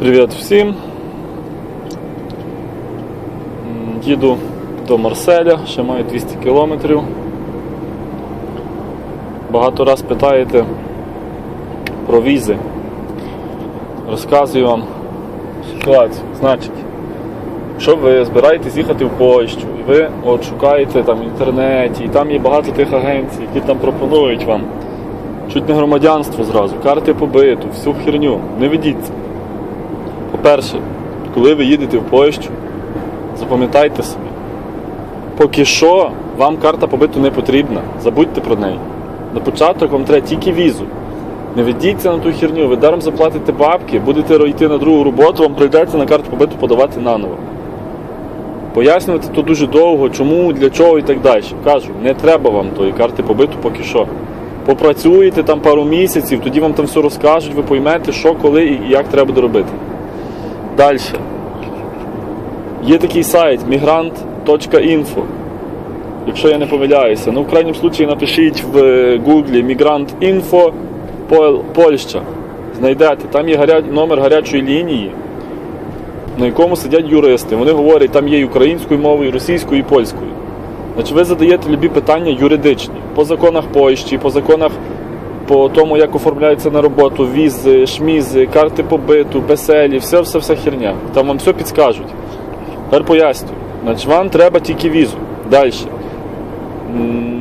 Привіт всім. Їду до Марселя, ще маю 200 кілометрів. Багато раз питаєте про візи. Розказую вам ситуацію. Значить, якщо ви збираєтесь їхати в Польщу, і ви от шукаєте там в інтернеті, і там є багато тих агенцій, які там пропонують вам чуть не громадянство зразу, карти побиту, всю херню, не ведіться. По-перше, коли ви їдете в Польщу, запам'ятайте собі, поки що вам карта побиту не потрібна, забудьте про неї. На початок вам треба тільки візу. Не ведіться на ту херню, ви даром заплатите бабки, будете йти на другу роботу, вам прийдеться на карту побиту подавати наново. Пояснювати то дуже довго, чому, для чого і так далі. Кажу, не треба вам тої карти побиту поки що. Попрацюєте там пару місяців, тоді вам там все розкажуть, ви поймете, що, коли і як треба буде робити. Далі. Є такий сайт migrant.info. Якщо я не помиляюся. Ну, в крайньому случаї напишіть в Google Migrant.info Пол- Польща. Знайдете. Там є гаря... номер гарячої лінії, на якому сидять юристи. Вони говорять, там є і українською мовою, і російською, і польською. Значить, ви задаєте любі питання юридичні по законах Польщі, по законах по тому, як оформляються на роботу, візи, шмізи, карти побиту, песелі, все, все, все херня. Там вам все підскажуть. Тепер пояснюю. Значить, вам треба тільки візу. Далі.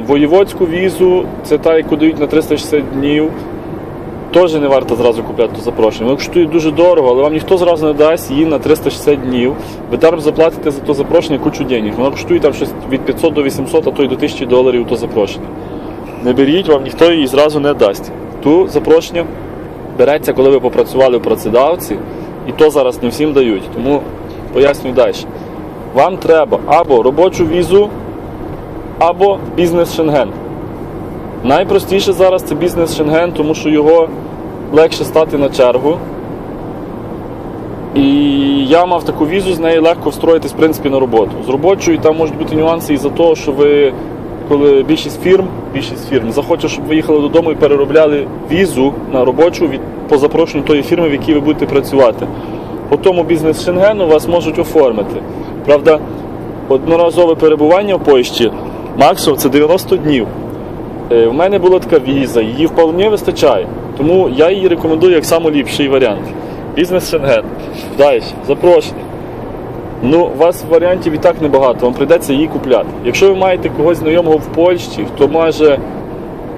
Воєводську візу, це та, яку дають на 360 днів. Теж не варто зразу купляти то запрошення. Воно коштує дуже дорого, але вам ніхто зразу не дасть її на 360 днів. Ви даром заплатите за то запрошення кучу денег. Воно коштує там щось від 500 до 800, а то й до 1000 доларів то запрошення. Не беріть, вам ніхто її зразу не дасть. Ту запрошення береться, коли ви попрацювали в працедавці, і то зараз не всім дають. Тому пояснюю далі. Вам треба або робочу візу, або бізнес Шенген. Найпростіше зараз це бізнес Шенген, тому що його легше стати на чергу. І я мав таку візу, з нею легко встроїтись в принципі, на роботу. З робочою там можуть бути нюанси із-за того, що ви, коли більшість фірм, більшість фірм захоче, щоб ви їхали додому і переробляли візу на робочу від по запрошенню тої фірми, в якій ви будете працювати. По тому бізнес Шенгену вас можуть оформити. Правда, одноразове перебування в Польщі максимум це 90 днів. Е, У мене була така віза, її вполне вистачає. Тому я її рекомендую як найліпший варіант. Бізнес Шенген. Далі, запрошення. Ну, у вас варіантів і так небагато, вам прийдеться її купляти. Якщо ви маєте когось знайомого в Польщі, хто може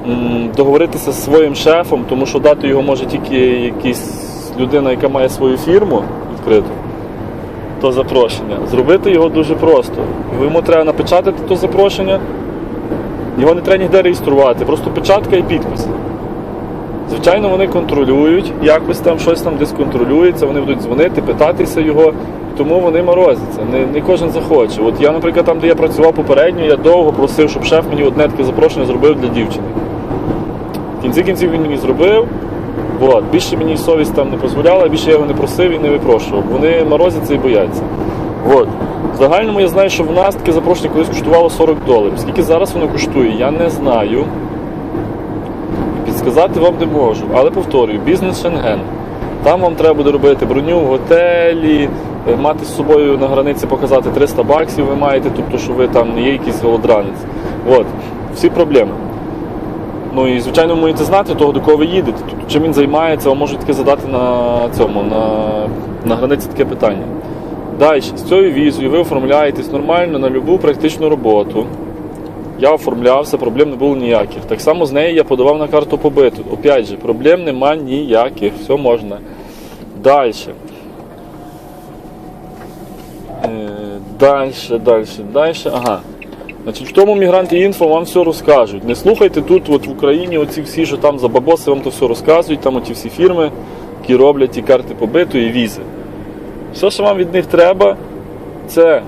м, договоритися зі своїм шефом, тому що дати його може тільки якась людина, яка має свою фірму відкриту, то запрошення. Зробити його дуже просто. Йому треба напечатати то запрошення. Його не треба ніде реєструвати, просто печатка і підпис. Звичайно, вони контролюють, якось там щось там десь контролюється, вони будуть дзвонити, питатися його, тому вони морозяться. Не, не кожен захоче. От я, наприклад, там, де я працював попередньо, я довго просив, щоб шеф мені одне таке запрошення зробив для дівчини. В кінці кінців він мені зробив. От. Більше мені совість там не дозволяла, більше я його не просив і не випрошував. Вони морозяться і бояться. От. В загальному я знаю, що в нас таке запрошення колись коштувало 40 доларів. Скільки зараз воно коштує, я не знаю. Підсказати вам не можу. Але повторюю, бізнес Шенген. Там вам треба буде робити броню в готелі, е, мати з собою на границі показати 300 баксів ви маєте, тобто, що ви там не є якийсь голодранець. От. Всі проблеми. Ну і звичайно ви маєте знати того, до кого ви їдете. Тобто, чим він займається, вам можуть таке задати на цьому, на, на границі таке питання. Далі, з цією візою ви оформляєтесь нормально на будь-яку практичну роботу. Я оформлявся, проблем не було ніяких. Так само з нею я подавав на карту побиту. Опять же, проблем нема ніяких, все можна. Далі. Далі, далі, далі. Ага. Значить, в тому мігранті інфо вам все розкажуть. Не слухайте тут, от в Україні, оці всі, що там за бабоси, вам то все розказують, там оті всі фірми, які роблять ті карти побиту і візи. Все, що вам від них треба, це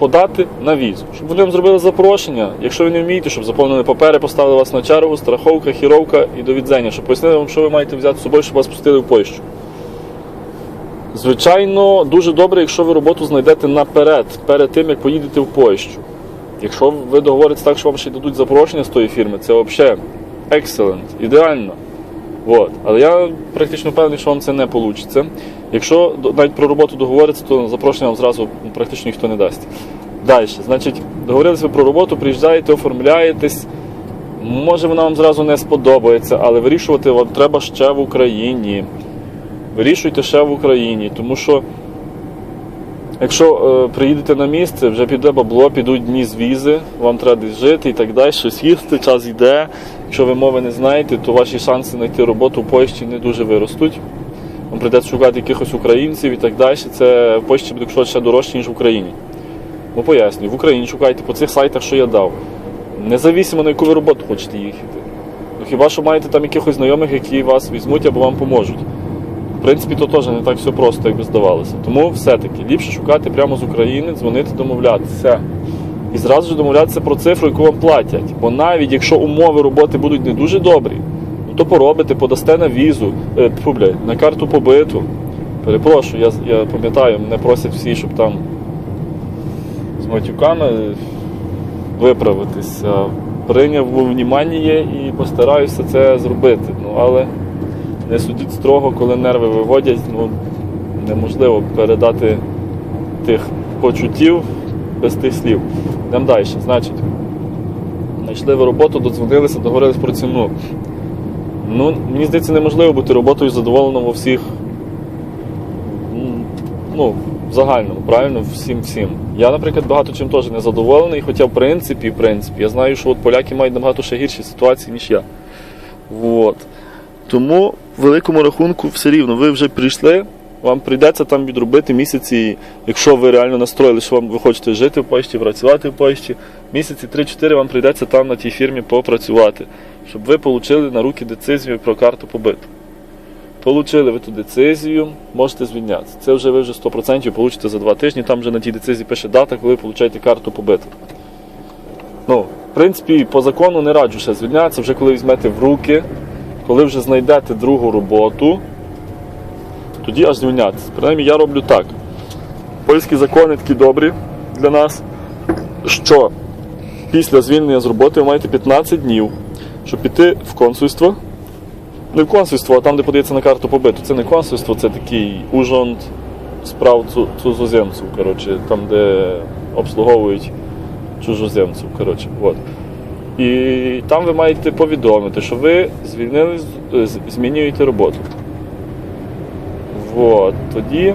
подати на візу. Щоб вони вам зробили запрошення, якщо ви не вмієте, щоб заповнили папери, поставили вас на чергу, страховка, хіровка і до відзення, щоб пояснили вам, що ви маєте взяти з собою, щоб вас пустили в Польщу. Звичайно, дуже добре, якщо ви роботу знайдете наперед, перед тим, як поїдете в Польщу. Якщо ви договоритесь так, що вам ще й дадуть запрошення з тої фірми, це взагалі excellent, ідеально. От. Але я практично певний, що вам це не вийде. Якщо навіть про роботу договориться, то запрошення вам зразу практично ніхто не дасть. Далі, значить, договорилися ви про роботу, приїжджаєте, оформляєтесь. Може вона вам зразу не сподобається, але вирішувати вам треба ще в Україні. Вирішуйте ще в Україні, тому що якщо е, приїдете на місце, вже піде бабло, підуть дні з візи, вам треба десь жити і так далі, щось їсти, час йде. Якщо ви мови не знаєте, то ваші шанси знайти роботу в Польщі не дуже виростуть. Вам прийдеться шукати якихось українців і так далі. Це в Польщі буде ще дорожче, ніж в Україні. Бо пояснюю, в Україні шукайте по цих сайтах, що я дав. Независимо на яку ви роботу хочете їхати. Ну, хіба що маєте там якихось знайомих, які вас візьмуть або вам поможуть. В принципі, то теж не так все просто, як би здавалося. Тому все-таки ліпше шукати прямо з України, дзвонити, домовлятися. І зразу ж домовлятися про цифру, яку вам платять. Бо навіть якщо умови роботи будуть не дуже добрі, ну то поробите, подасте на візу, е, на карту побиту. Перепрошую, я, я пам'ятаю, мене просять всі, щоб там з матюками виправитися. Прийняв во внимання і постараюся це зробити. Ну, але не судіть строго, коли нерви виводять, ну, неможливо передати тих почуттів без тих слів. Йдемо далі. Значить, знайшли ви роботу, додзвонилися, договорились про ціну. Ну, мені здається, неможливо бути роботою задоволеним у всіх. Ну, в загальному, правильно, всім всім. Я, наприклад, багато чим теж не задоволений, хоча в принципі, в принципі, я знаю, що от поляки мають набагато ще гірші ситуації, ніж я. Вот. Тому великому рахунку все рівно, ви вже прийшли, вам прийдеться там відробити місяці, якщо ви реально настроїли, що вам ви хочете жити в Польщі, працювати в Польщі, місяці 3-4 вам прийдеться там на тій фірмі попрацювати, щоб ви отримали на руки децизію про карту побиту. Получили ви ту децизію, можете звільнятися. Це вже ви вже 100% получите за 2 тижні, там вже на тій децизії пише дата, коли ви получаєте карту побиту. Ну, в принципі, по закону не раджу ще звільнятися, вже коли візьмете в руки, коли вже знайдете другу роботу, тоді аж звільнятися. Принаймні я роблю так. Польські закони такі добрі для нас, що після звільнення з роботи ви маєте 15 днів, щоб піти в консульство. Не в консульство, а там, де подається на карту побиту. Це не консульство, це такий ужонт справ цу- цузоземців, коротше, там, де обслуговують чужоземців. Коротше, от. І там ви маєте повідомити, що ви звільнили, змінюєте роботу. От. Тоді,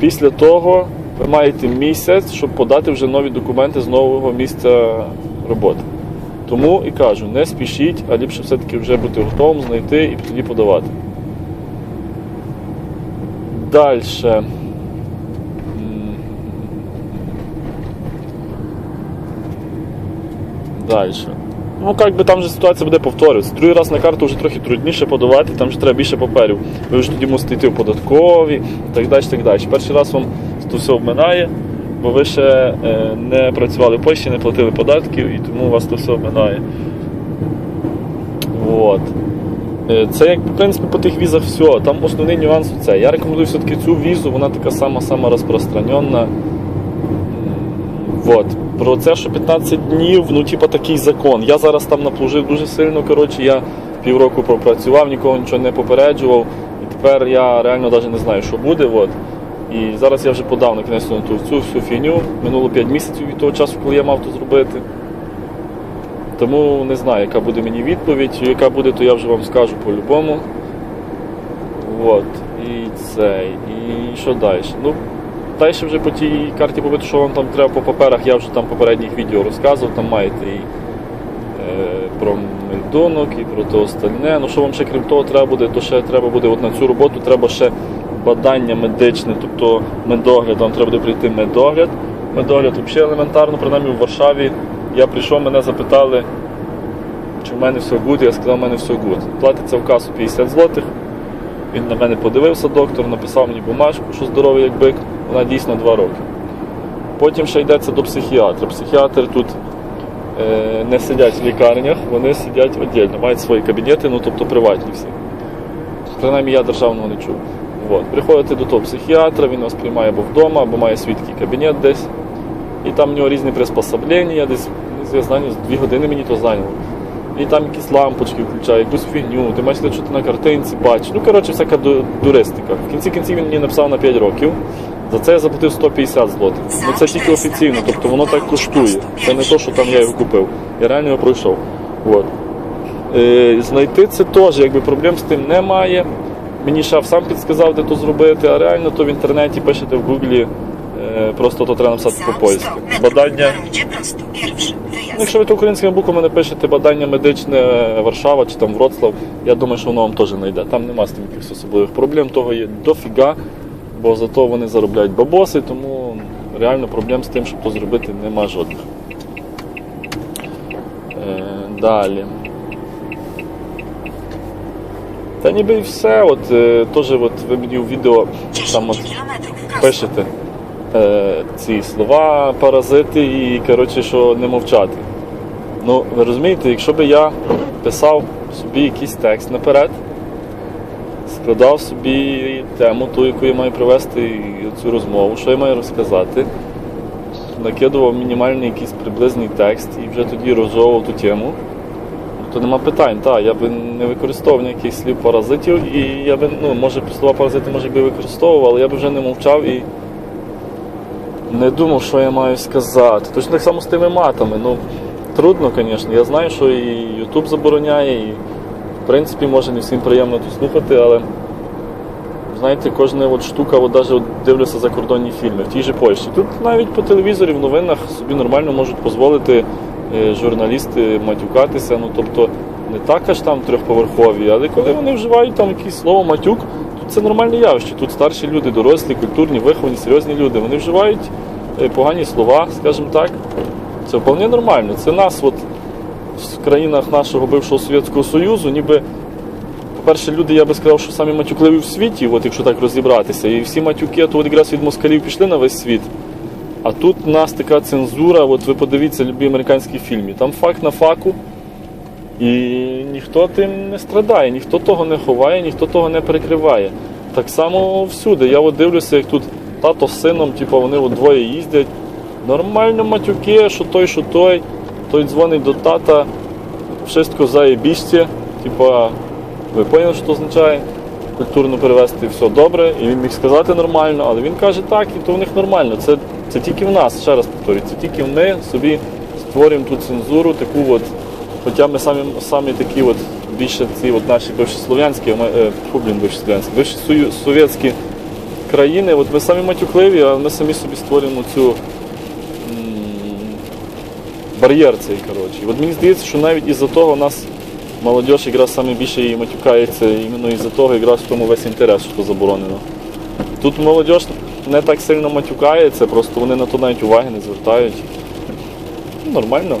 після того, ви маєте місяць, щоб подати вже нові документи з нового місця роботи. Тому і кажу, не спішіть, а ліпше все-таки вже бути готовим, знайти і тоді подавати. Далі. Далі. Ну, як би там же ситуація буде повторюватися. Другий раз на карту вже трохи трудніше подавати, там вже треба більше паперів. Ви вже тоді мусите йти в податкові так далі. так далі. Перший раз вам то все обминає, бо ви ще е, не працювали в Польщі, не платили податків, і тому у вас то все обминає. От. Е, Це як в принципі по тих візах все. Там основний нюанс це. Я рекомендую все-таки цю візу, вона така сама сама розпространена. Вот. Про це, що 15 днів, ну, типа такий закон. Я зараз там наплужив дуже сильно. Коротше, я півроку пропрацював, нікого нічого не попереджував. І тепер я реально навіть не знаю, що буде. От. І зараз я вже подав на кінець на цю всю фігню. Минуло 5 місяців від того часу, коли я мав то зробити. Тому не знаю, яка буде мені відповідь. Яка буде, то я вже вам скажу по-любому. От. І це. І що далі? Ну, далі вже по тій карті побиту, що вам там треба по паперах, я вже там попередніх відео розказував, там маєте і е, про мельдонок, і про те остальне. Ну що вам ще крім того треба буде, то ще треба буде от на цю роботу треба ще бадання медичне, тобто медогляд, вам треба буде прийти медогляд. Медогляд взагалі елементарно, принаймні в Варшаві. Я прийшов, мене запитали, чи в мене все гуд, я сказав, в мене все гуд. Платиться в касу 50 злотих. Він на мене подивився, доктор, написав мені бумажку, що здоровий як бик, вона дійсно 2 роки. Потім ще йдеться до психіатра. Психіатри тут е, не сидять в лікарнях, вони сидять віддільно, мають свої кабінети, ну тобто приватні всі. Принаймні я державного не чув. От. Приходите до того психіатра, він вас приймає або вдома, або має свій такий кабінет десь. І там в нього різні приспособлення, десь я знаю, 2 години мені то зайняло. і там якісь лампочки включає, якусь фігню, ти маєш що ти на картинці бачиш. Ну, коротше, всяка дуристика. В кінці кінців він мені написав на 5 років. За це я заплатив 150 злотих. Ну це тільки офіційно, тобто воно так коштує. Це не то, що там я його купив. Я реально його пройшов. От. Е, знайти це теж, якби проблем з тим немає. Мені шеф сам підсказав, де то зробити, а реально то в інтернеті пишете в гуглі, е, просто то треба написати по-польськи. Бадання. Ну, якщо ви то українськими буквами напишете бадання медичне Варшава чи там Вроцлав, я думаю, що воно вам теж знайде. Там нема з тим якихось особливих проблем, того є дофіга, бо зато вони заробляють бабоси, тому реально проблем з тим, щоб то зробити, нема жодних. Е, далі. Та ніби і все. От, е, теж от ви мені у відео там от пишете е, ці слова, паразити і коротше, що не мовчати. Ну, ви розумієте, якщо би я писав собі якийсь текст наперед, складав собі тему, ту, яку я маю привести і цю розмову, що я маю розказати, накидував мінімальний якийсь приблизний текст і вже тоді розжовував ту тему, то нема питань. Так, я би не використовував ніяких слів паразитів, і я би, ну, може, слова паразити може би використовував, але я би вже не мовчав і не думав, що я маю сказати. Точно так само з тими матами. Ну, трудно, звісно. Я знаю, що і YouTube забороняє, і в принципі може не всім приємно тут слухати, але знаєте, кожна от штука, от навіть от дивлюся закордонні фільми в тій же Польщі. Тут навіть по телевізорі в новинах собі нормально можуть дозволити е, журналісти матюкатися. Ну тобто не так аж там трьохповерхові, але коли вони вживають там якесь слово матюк, тут це нормальне явище. Тут старші люди, дорослі, культурні, виховані, серйозні люди. Вони вживають е, погані слова, скажімо так. Це вполне нормально. Це нас от в країнах нашого бившого Совєтського Союзу, ніби по-перше, люди, я би сказав, що самі матюкливі в світі, от якщо так розібратися. І всі матюки, то от якраз від москалів пішли на весь світ. А тут у нас така цензура, от ви подивіться любі американські фільми. Там факт на факу. І ніхто тим не страдає, ніхто того не ховає, ніхто того не перекриває. Так само всюди. Я от дивлюся, як тут тато з сином, типу, вони двоє їздять. Нормально матюки, що той, що той. Той дзвонить до тата, wszystko заєбіще, типа, ви поняли, що це означає? Культурно перевести все добре, і він міг сказати нормально, але він каже так, і то в них нормально. Це, це тільки в нас, ще раз повторюю, це тільки ми собі створюємо ту цензуру, таку от, хоча ми самі, самі такі от, більше ці от наші бивші слов'янські, е, блін, бивші слов'янські, бивші совєтські країни, от ми самі матюкливі, а ми самі собі створюємо цю м, бар'єр цей, коротше. От мені здається, що навіть із-за того нас молодь якраз саме більше і матюкається, іменно із-за того якраз в тому весь інтерес, що заборонено. Тут молодь не так сильно матюкається, просто вони на то навіть уваги не звертають. Ну, Нормально.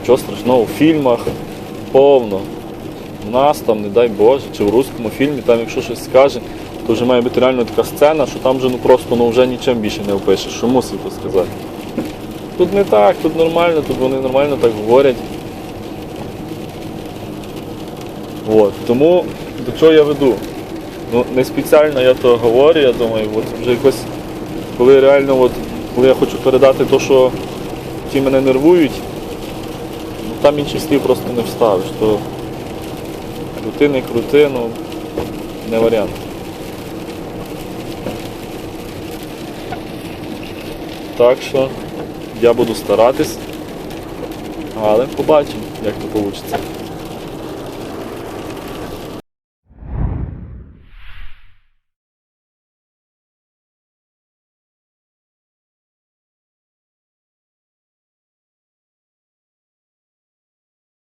Нічого страшного, у фільмах повно. У нас там, не дай Боже, чи в русскому фільмі, там якщо щось скаже, то вже має бути реально така сцена, що там вже ну просто ну, вже нічим більше не опишеш, що мусив сказати. Тут не так, тут нормально, тут вони нормально так говорять. От. Тому до чого я веду? Ну, не спеціально я то говорю, я думаю, от вже якось, коли реально, от, коли я хочу передати те, що ті мене нервують, ну, там інших слів просто не вставиш. То крути, не крути, ну не варіант. Так що я буду старатись, але побачимо, як то вийде.